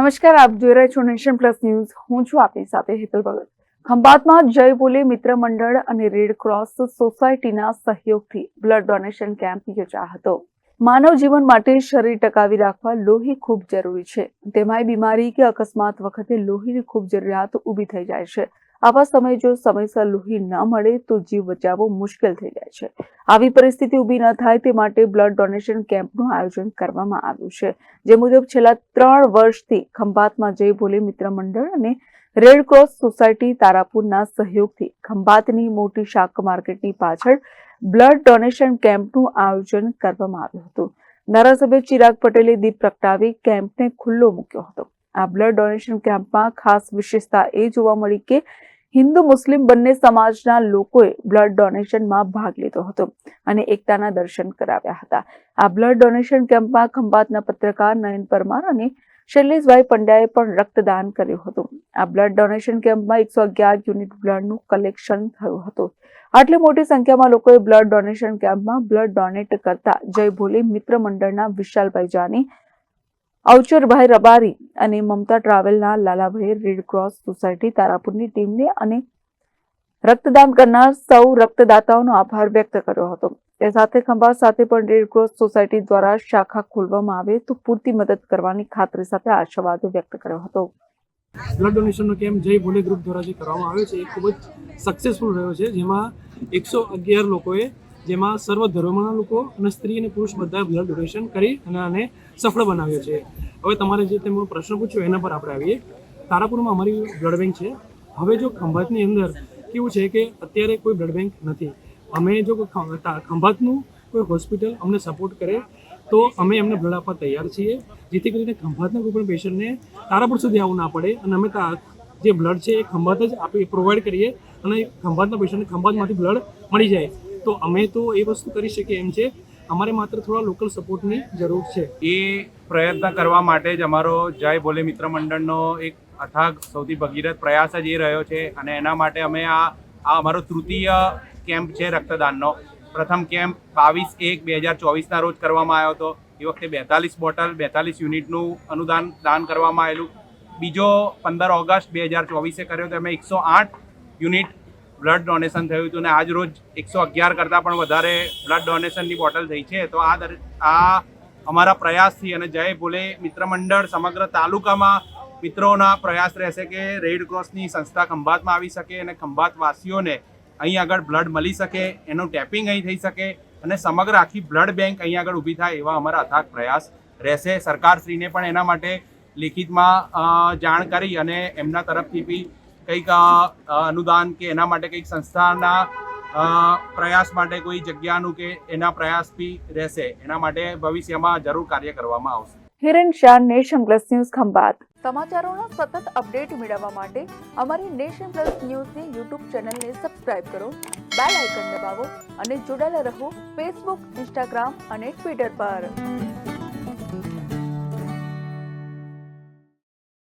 નમસ્કાર, આપ જોઈ રહ્યા છો નેશન પ્લસ ન્યૂઝ. હું છું આપની સાથે હેતલ ભગત. ખંભાતમાં જય બોલે મિત્ર મંડળ અને રેડ ક્રોસ સોસાયટીના સહયોગથી બ્લડ ડોનેશન કેમ્પ યોજાયો હતો. માનવ જીવન માટે શરીર ટકાવી રાખવા લોહી ખૂબ જરૂરી છે. તેમાંય બીમારી કે અકસ્માત વખતે લોહીની ખૂબ જરૂરિયાત ઊભી થઈ જાય છે. આવા સમયે જો સમયસર લોહી ન મળે તો જીવ બચાવવો મુશ્કેલ થઈ જાય છે. આવી પરિસ્થિતિ ઊભી ન થાય તે માટે બ્લડ ડોનેશન કેમ્પનું આયોજન કરવામાં આવ્યું છે. જે મુજબ છેલ્લા ત્રણ વર્ષથી ખંભાતમાં જય ભોલે મિત્ર મંડળ અને રેડ સોસાયટી તારાપુરના સહયોગથી ખંભાતની મોટી શાક માર્કેટની પાછળ બ્લડ ડોનેશન કેમ્પનું આયોજન કરવામાં આવ્યું હતું. ધારાસભ્ય ચિરાગ પટેલે દીપ પ્રગટાવી કેમ્પને ખુલ્લો મૂક્યો હતો. આ બ્લડ ડોનેશન કેમ્પમાં ખાસ વિશેષતા એ જોવા મળી કે હિન્દુ મુસ્લિમ બંને સમાજના લોકોએ બ્લડ ડોનેશનમાં ભાગ લીધો હતો અને એકતાના દર્શન કરાવ્યા હતા. આ બ્લડ ડોનેશન કેમ્પમાં ખંભાતના પત્રકાર નયન પરમાર અને શૈલેષભાઈ પંડ્યાએ પણ રક્તદાન કર્યું હતું. આ બ્લડ ડોનેશન કેમ્પમાં એકસો અગિયાર યુનિટ બ્લડનું કલેક્શન થયું હતું. આટલી મોટી સંખ્યામાં લોકોએ બ્લડ ડોનેશન કેમ્પમાં બ્લડ ડોનેટ કરતા જય ભોલે મિત્ર મંડળના વિશાલભાઈ જાની, અવચરભાઈ રબારી અને મમતા ટ્રાવેલના લાલાભાઈ રેડ ક્રોસ સોસાયટી તારાપુરની ટીમને અને રક્તદાન કરનાર સૌ રક્તદાતાઓનો આભાર વ્યક્ત કર્યો હતો. એ સાથે ખંભાત સાથે પણ રેડ ક્રોસ સોસાયટી દ્વારા શાખા ખોલવામાં આવે તો પૂરતી મદદ કરવાની ખાતરી સાથે આશાવાદ વ્યક્ત કર્યો હતો. બ્લડ ડોનેશનનો કેમ્પ જય ભોલે ગ્રુપ દ્વારા જે કરવામાં આવ્યો છે, એ ખૂબ જ સક્સેસફુલ રહ્યો છે. જેમાં એકસો અગિયાર લોકોએ, જેમાં સર્વ ધર્મના લોકો અને સ્ત્રી અને પુરુષ બધા બ્લડ ડોનેશન કરી અને આને સફળ બનાવ્યો છે. હવે તમારે જે તેમનો પ્રશ્ન પૂછ્યો એના પર આપણે આવીએ. તારાપુરમાં અમારી બ્લડ બેંક છે. હવે જો ખંભાતની અંદર કેવું છે કે અત્યારે કોઈ બ્લડ બેંક નથી. અમે જો ખંભાતનું કોઈ હોસ્પિટલ અમને સપોર્ટ કરે, તો અમે એમને બ્લડ આપવા તૈયાર છીએ. જેથી કરીને ખંભાતના કોઈ પણ પેશન્ટને તારાપુર સુધી આવવું ના પડે અને અમે જે બ્લડ છે એ ખંભાત જ આપી પ્રોવાઈડ કરીએ અને ખંભાતના પેશન્ટને ખંભાતમાંથી બ્લડ મળી જાય. તો અમે તો એ વસ્તુ કરી શકીએ એમ છે. અમારે માત્ર થોડા લોકલ સપોર્ટની જરૂર છે. એ પ્રયત્ન કરવા માટે જ અમારો જય ભોલે મિત્ર મંડળનો એક અથાગ સૌથી ભગીરથ પ્રયાસ જ એ રહ્યો છે અને એના માટે અમે આ આ અમારો તૃતીય કેમ્પ છે રક્તદાનનો. પ્રથમ કેમ્પ બાવીસ એક બે હજાર ચોવીસના રોજ કરવામાં આવ્યો હતો. એ વખતે બેતાલીસ બોટલ, બેતાલીસ યુનિટનું અનુદાન, દાન કરવામાં આવેલું. બીજો પંદર ઓગસ્ટ બે હજાર ચોવીસે કર્યો તો અમે એકસો આઠ યુનિટ બ્લડ ડોનેશન થયું હતું અને આજ રોજ એકસો અગિયાર કરતાં પણ વધારે બ્લડ ડોનેશનની બોટલ થઈ છે. તો આ દર આ અમારા પ્રયાસથી અને જય ભોલે મિત્ર મંડળ સમગ્ર તાલુકામાં મિત્રોના પ્રયાસ રહેશે કે રેડ ક્રોસની સંસ્થા ખંભાતમાં આવી શકે અને ખંભાતવાસીઓને અહીં આગળ બ્લડ મળી શકે, એનું ટેપિંગ અહીં થઈ શકે અને સમગ્ર આખી બ્લડ બેંક અહીં આગળ ઊભી થાય એવા અમારા અથાગ પ્રયાસ રહેશે. સરકારશ્રીને પણ એના માટે લેખિતમાં જાણ કરી અને એમના તરફથી બી કંઈક અનુદાન કે એના માટે કંઈક સંસ્થાના પ્રયાસ માટે કોઈ જગ્યાનું કે એના પ્રયાસ બી રહેશે. એના માટે ભવિષ્યમાં જરૂર કાર્ય કરવામાં આવશે. Hiren Shah nation plus news Khambhat. સમાચારોનો સતત અપડેટ મેળવવા માટે અમારી નેશન પ્લસ ન્યૂઝની યુટ્યુબ ચેનલને સબસ્ક્રાઇબ કરો બેલ આઇકન દબાવો અને જોડાયેલા રહો ફેસબુક ઇન્સ્ટાગ્રામ અને ટ્વિટર પર.